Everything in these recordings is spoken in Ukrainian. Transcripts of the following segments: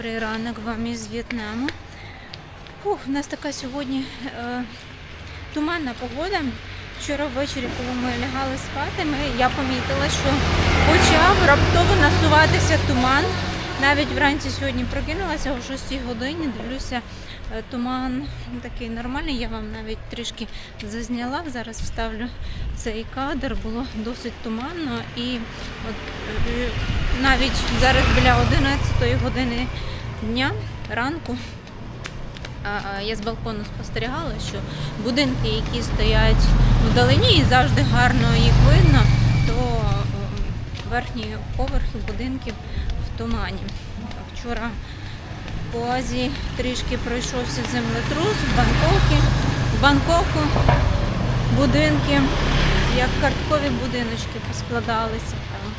Добрий ранок вам із В'єтнаму. У нас така сьогодні е, туманна погода. Вчора ввечері, коли ми лягали спати, ми, я помітила, що почав раптово насуватися туман. Навіть вранці сьогодні прокинулася о 6 годині, дивлюся, туман такий нормальний. Я вам навіть трішки зазняла. Зараз вставлю цей кадр. Було досить туманно і от, е, навіть зараз біля 11 години дня ранку. Я з балкону спостерігала, що будинки, які стоять вдалині і завжди гарно їх видно, то е, верхні поверхи будинків в тумані. Вчора по Азії трішки пройшовся землетрус в Бангкокі. В Бангкоку будинки, як карткові будиночки поскладалися там.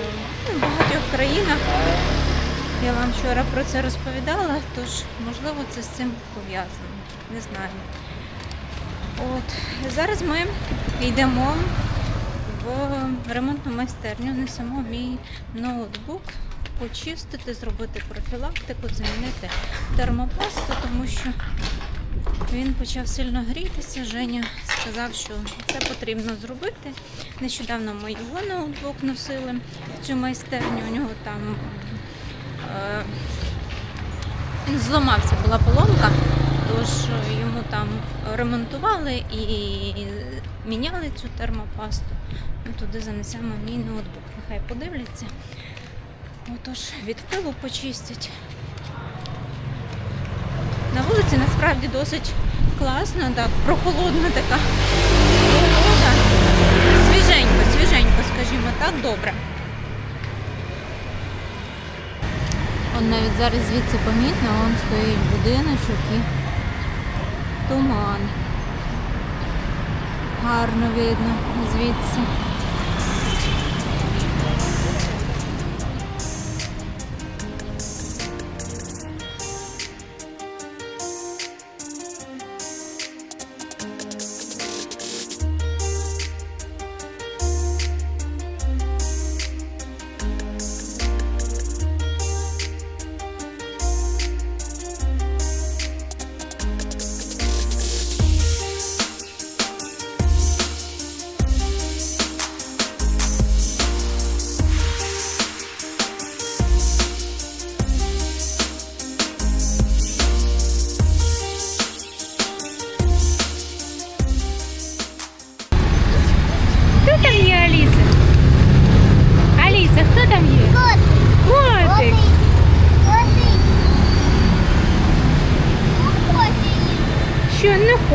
Е, ну, В багатьох країнах я вам вчора про це розповідала, тож можливо це з цим пов'язано. Не знаю. От зараз ми йдемо в ремонтну майстерню, несемо мій ноутбук, почистити, зробити профілактику, замінити термопласту, тому що він почав сильно грітися. Женя сказав, що це потрібно зробити. Нещодавно ми його ноутбук носили в цю майстерню. У нього там е, зламався, була поломка, тож йому там ремонтували і міняли цю термопасту. Ми туди занесемо мій ноутбук. Нехай подивляться. Отож, від пилу почистять. На вулиці насправді досить класно, так, прохолодна така погода. Свіженько, свіженько, скажімо так, добре. Он навіть зараз звідси помітно, вон стоїть будиночок і туман. Гарно видно звідси.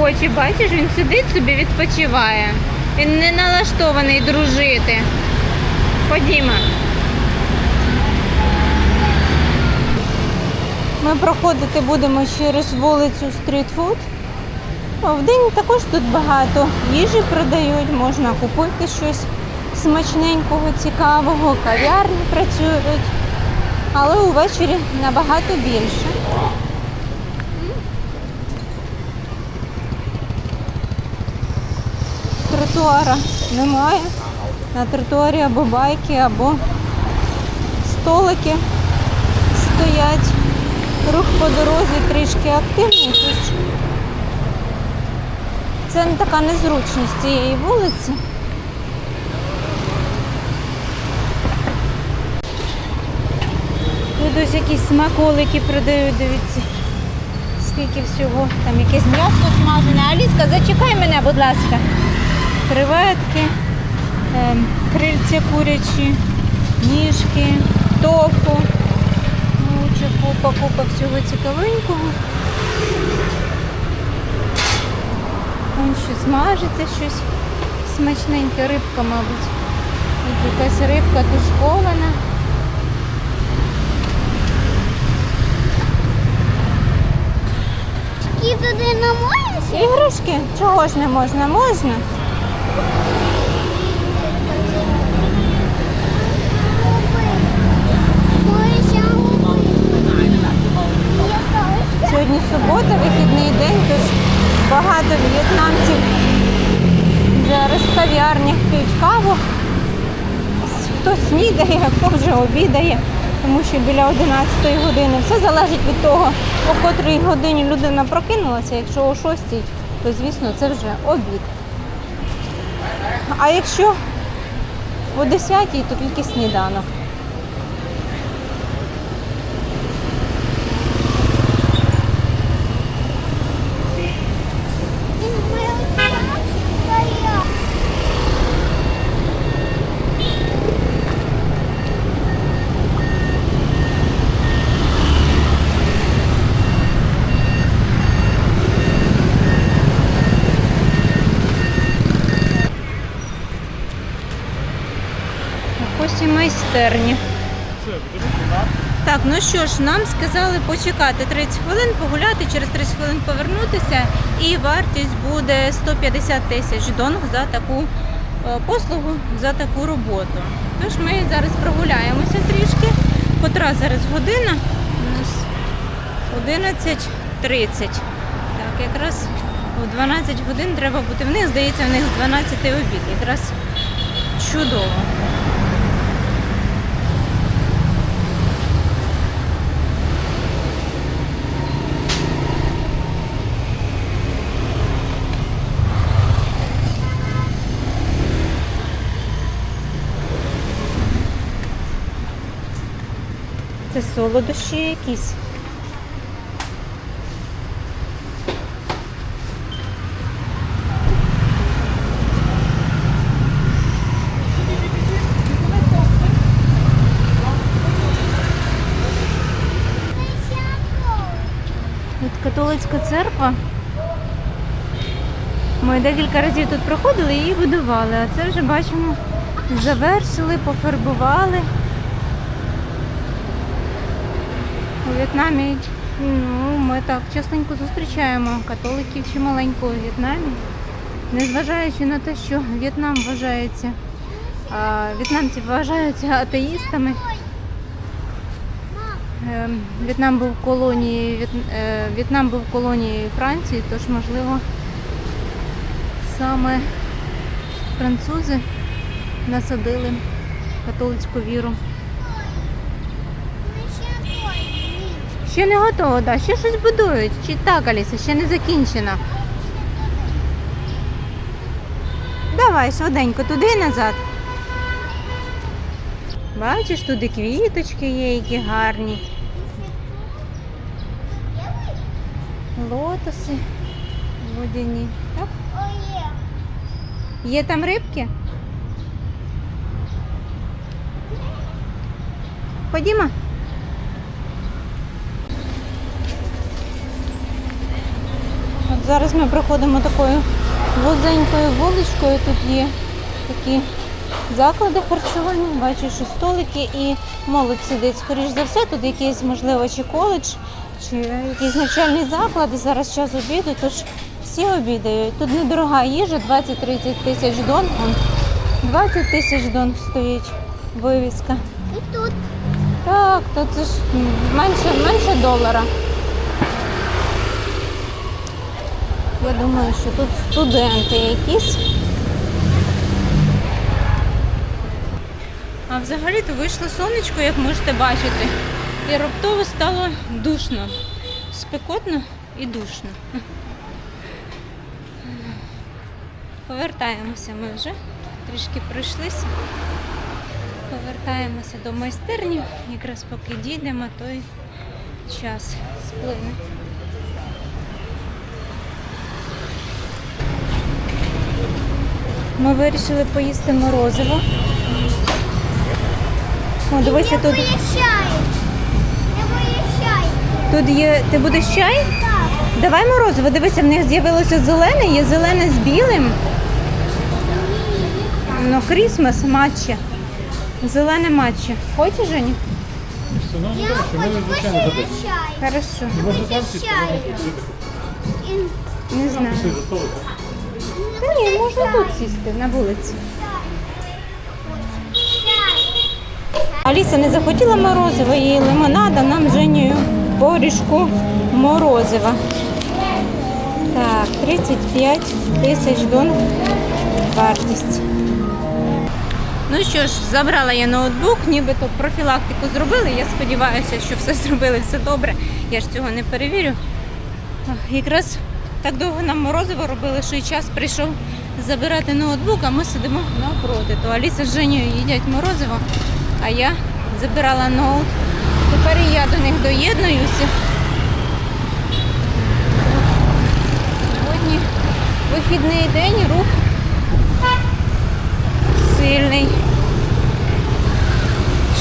Хоче, бачиш, він сидить собі, відпочиває. Він не налаштований дружити. Ходімо. Ми проходити будемо через вулицю стрітфуд. В день також тут багато їжі продають, можна купити щось смачненького, цікавого, кав'ярні працюють, але увечері набагато більше. Тротуара немає. На тротуарі або байки, або столики стоять. Рух по дорозі трішки активний, це не така незручність цієї вулиці. Тут ось якісь смаколики продають, дивіться. Скільки всього. Там якесь м'ясо смажене. Аліска, зачекай мене, будь ласка. Креветки, ем, крильця курячі, ніжки, тофу. Ну, купа, купа всього цікавенького. Вон щось смажиться, щось смачненьке, рибка, мабуть. Тут якась рибка тушкована. Туди не можна? Іграшки? Чого ж не можна? Можна. Субота, вихідний день, тож багато в'єтнамців зараз в кав'ярнях п'ють каву. Хто снідає, хто вже обідає. тому що біля 11 години. Все залежить від того, о котрій годині людина прокинулася. Якщо о 6, то звісно це вже обід. А якщо о 10, то тільки сніданок. Майстерні. Так, ну що ж, нам сказали почекати 30 хвилин, погуляти, через 30 хвилин повернутися, і вартість буде 150 тисяч донг за таку е, послугу, за таку роботу. Тож ми зараз прогуляємося трішки. Котра зараз година? У нас 11.30. Так, якраз в 12 годин треба бути в них. Здається, в них з 12 обід. Якраз чудово. Солодощі якісь. Католицька церква. Ми декілька разів тут проходили і її будували, а це вже бачимо, завершили, пофарбували. У В'єтнамі ну, ми так частенько зустрічаємо католиків чи маленько у В'єтнамі. Незважаючи на те, що В'єтнам вважається, а, в'єтнамці вважаються атеїстами. Ем, В'єтнам був колонією е, В'єтнам був колонією Франції, тож можливо саме французи насадили католицьку віру. Ще не готово, да. ще щось будують. Чи так, Аліса, ще не закінчено. Давай швиденько, туди і назад. Бачиш, тут і квіточки є, які гарні. Лотоси водяні. Так? Є там рибки? Ходімо. Зараз ми проходимо такою вузенькою вуличкою. Тут є такі заклади харчування. Бачу, що столики і молодь сидить. Скоріш за все, тут якийсь, можливо, чи коледж, чи якийсь навчальний заклад. І зараз час обіду, тож всі обідають. Тут недорога їжа, 20-30 тисяч дон. 20 тисяч дон стоїть вивіска. І тут Так, то це ж менше, менше долара. Я думаю, що тут студенти якісь. А взагалі-то вийшло сонечко, як можете бачити. І раптово стало душно. Спекотно і душно. Повертаємося ми вже. Трішки пройшлися. Повертаємося до майстерні. Якраз поки дійдемо, той час сплине. Ми вирішили поїсти морозиво. О, дивися, тут, боюсь чаю. Я боюсь чаю. тут є. Ти будеш чай? Так. Давай морозиво. Дивися, в них з'явилося зелене, є зелене з білим. Ну, Крісмас матча. Зелене матча. Хочеш, Жені? Я хочу посидіти чай. Хорошо. Не знаю. Ні, можна тут сісти на вулиці. Аліса не захотіла морозива і лимонада, нам з Женєю поріжку морозива. Так, 35 тисяч дон вартість. Ну що ж, забрала я ноутбук, нібито профілактику зробили. Я сподіваюся, що все зробили, все добре. Я ж цього не перевірю. Якраз так довго нам морозиво робили, що і час прийшов забирати ноутбук, а ми сидимо навпроти. То Аліса з Женєю їдять морозиво, а я забирала ноут. Тепер і я до них доєднуюся. Сьогодні вихідний день, рух сильний.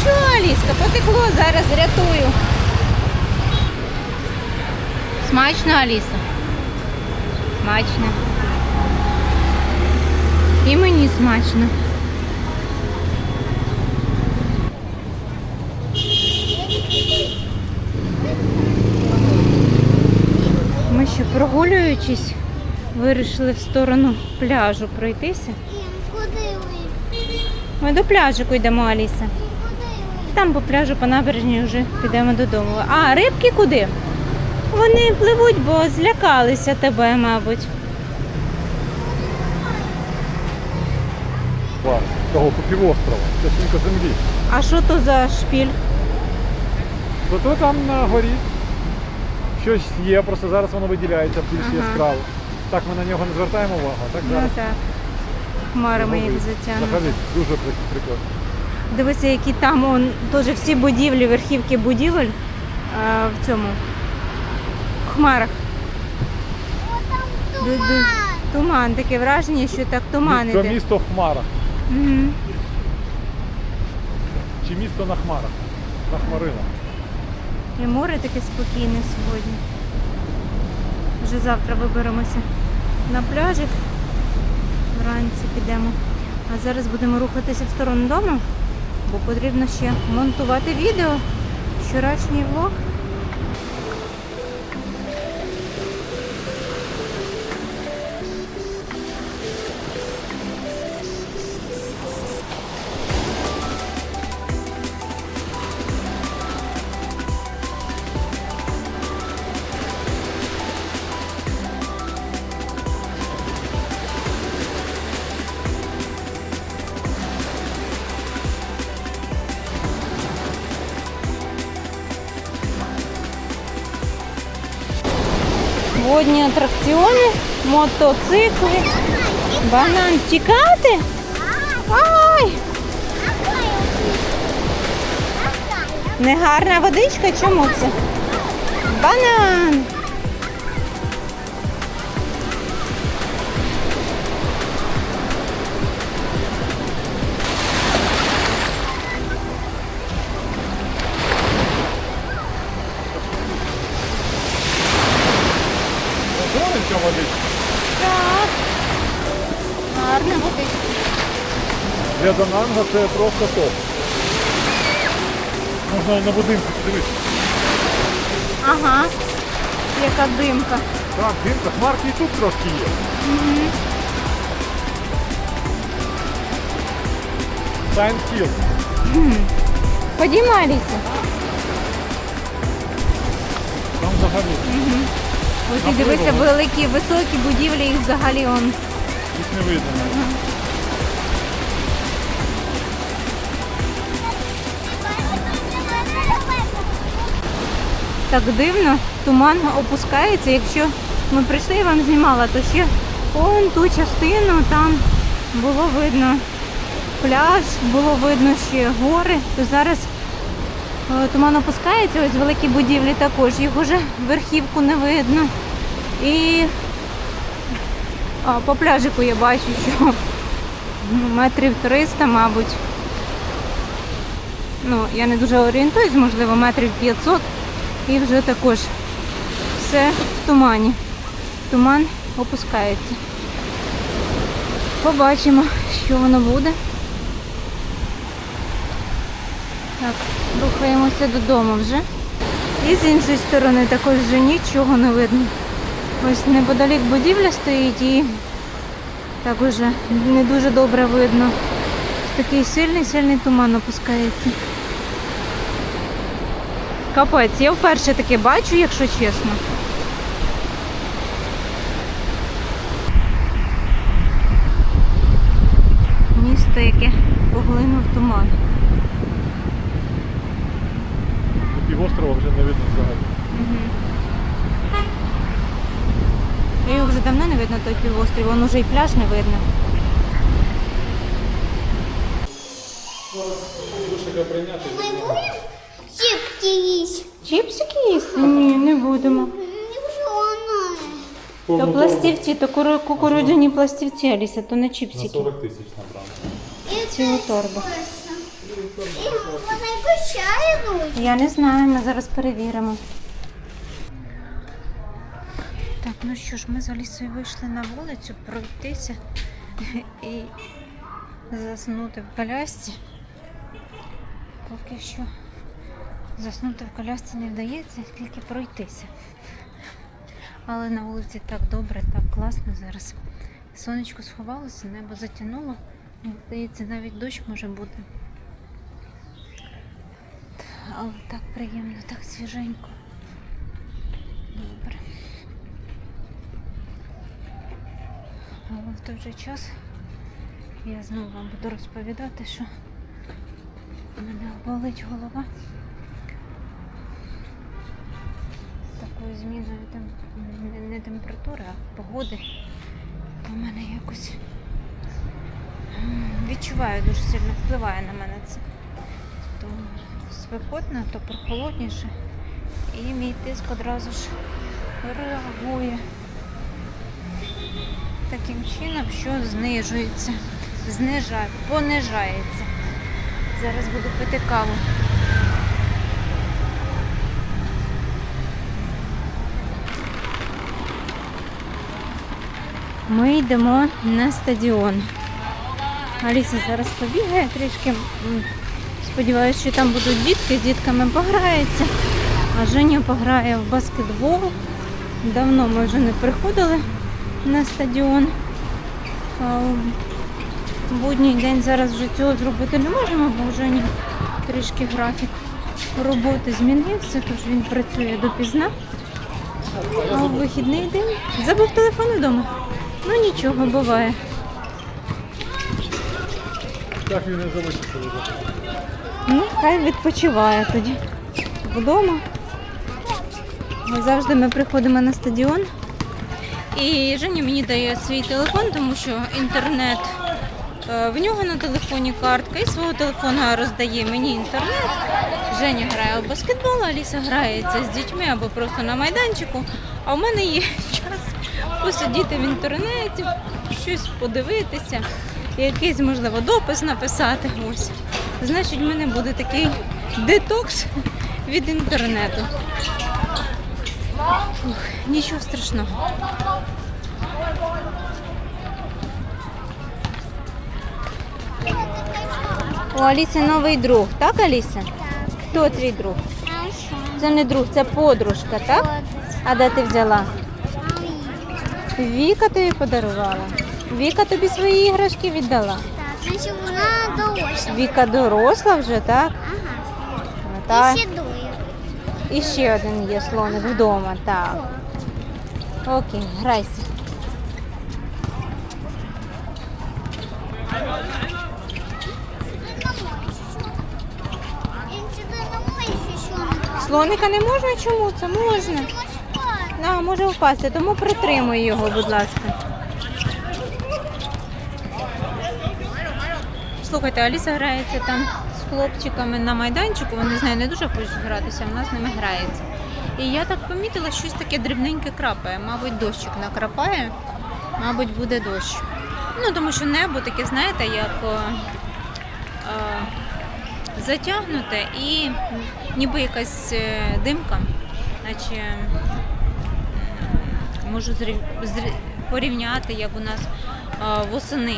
Що, Аліска, потекло, зараз рятую. Смачно, Аліса? Смачно. І мені смачно. Ми ще прогулюючись, вирішили в сторону пляжу пройтися. Ми до пляжику йдемо, Аліса. Там по пляжу, по набережні вже підемо додому. А, рибки куди? Вони пливуть, бо злякалися тебе, мабуть. Того півострова, частинка землі. А що то за шпіль? Зато там на горі щось є, просто зараз воно виділяється більш Ага. яскраво. Так ми на нього не звертаємо увагу, а так Ну зараз. так. Хмарами їх видно. Взагалі дуже прикольно. Дивися, які там он, теж всі будівлі, верхівки будівель а, в цьому. Хмарах. О, там туман. Туман, таке враження, що так туман Місто, іде. місто в хмарах. Угу. Чи місто на хмарах? На хмаринах. І море таке спокійне сьогодні. Вже завтра виберемося на пляжик. Вранці підемо. А зараз будемо рухатися в сторону дому, бо потрібно ще монтувати відео. Вчорашній влог. Водні атракціони, мотоцикли, банан тікати. Негарна водичка, чому це? Банан. Водичка. Так. Гарна водичка. Для Дананга це просто топ. Можна і на будинку подивитися. Ага. Яка димка. Так, димка, хмарки і тут трошки є. Сайн Хіл. Ходімо, Аліса. Там взагалі Ось і дивися, великі, високі будівлі, їх взагалі он. їх не видно. Так дивно, туман опускається. Якщо ми прийшли, я вам знімала, то ще он ту частину там було видно пляж, було видно ще гори, то зараз туман опускається, ось великі будівлі також, їх уже верхівку не видно. І а, по пляжику я бачу, що метрів 300, мабуть. Ну, я не дуже орієнтуюсь, можливо, метрів 500. І вже також все в тумані. Туман опускається. Побачимо, що воно буде. Так, рухаємося додому вже. І з іншої сторони також вже нічого не видно. Ось неподалік будівля стоїть і так уже не дуже добре видно. Такий сильний, сильний туман опускається. Капець, я вперше таке бачу, якщо чесно. Місто яке поглинув туман. І півострова вже не видно взагалі. Його вже давно не видно той півострів, вон уже і пляж не видно. Чіпки їсти? Чіпсики їсти? Ні, не будемо. То пластівці, то куру- кукурудзяні пластівці, Аліса, то не На чіпсики. 40 тисяч набрали. Цілу торбу. І вони качають. Я не знаю, ми зараз перевіримо. Так, ну що ж, ми з Алісою вийшли на вулицю пройтися і заснути в колясці. Поки що заснути в колясці не вдається, тільки пройтися. Але на вулиці так добре, так класно зараз. Сонечко сховалося, небо затягнуло. Здається, навіть дощ може бути. Але так приємно, так свіженько. Добре. Але в той же час я знову вам буду розповідати, що в мене болить голова. З такою зміною тем... не- температури, а погоди. В мене якось відчуваю дуже сильно впливає на мене це. То спекотно, то прохолодніше. І мій тиск одразу ж реагує таким чином, що знижується, знижає, понижається. Зараз буду пити каву. Ми йдемо на стадіон. Аліса зараз побігає трішки. М, Сподіваюсь, що там будуть дітки, з дітками пограється. А Женя пограє в баскетбол. Давно ми вже не приходили на стадіон. В будній день зараз вже цього зробити не можемо, бо вже ні трішки графік роботи змінився, тож він працює допізна. А у вихідний день забув телефон вдома. Ну нічого, буває. Так він не залишиться. Ну, хай відпочиває тоді вдома. Завжди ми приходимо на стадіон. І Женя мені дає свій телефон, тому що інтернет е, в нього на телефоні картка і свого телефона роздає мені інтернет. Женя грає в баскетбол, Аліса грається з дітьми або просто на майданчику. А в мене є час посидіти в інтернеті, щось подивитися, якийсь, можливо, допис написати. Ось. Значить, в мене буде такий детокс від інтернету. Фух, нічого страшного. У Аліси новий друг, так, Аліса? Хто твій друг? Це не друг, це подружка, так? А де ти взяла? Віка тобі подарувала. Віка тобі свої іграшки віддала. Так, значить вона доросла. Віка доросла вже, так? Ага. Так. І ще дує. І ще один є слоник вдома, так. Окей, грайся. Слоника. Не можна? Чому? Це можна. На, може впасти, тому притримуй його, будь ласка. Слухайте, Аліса грається там з хлопчиками на майданчику, вони з нею не дуже хочуть гратися, вона з ними грається. І я так помітила, щось таке дрібненьке крапає. Мабуть, дощик накрапає, мабуть, буде дощ. Ну, тому що небо таке, знаєте, як о, е, затягнуте і ніби якась е, димка, наче можу зрів- зрі- порівняти, як у нас е, восени.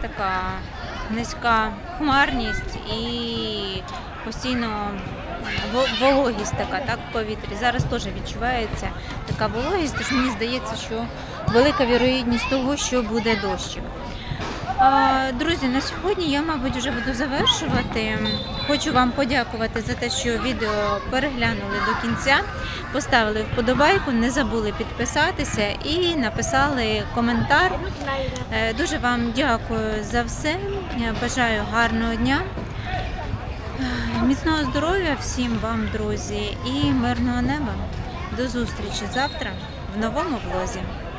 Така низька хмарність і постійно во- вологість така, так, в повітрі. Зараз теж відчувається така вологість, тож мені здається, що велика вірогідність того, що буде дощик. Друзі, на сьогодні я, мабуть, вже буду завершувати. Хочу вам подякувати за те, що відео переглянули до кінця, поставили вподобайку, не забули підписатися і написали коментар. Е, Дуже вам дякую за все. Бажаю гарного дня. Е, Міцного здоров'я всім вам, друзі, і мирного неба. До зустрічі завтра в новому влозі.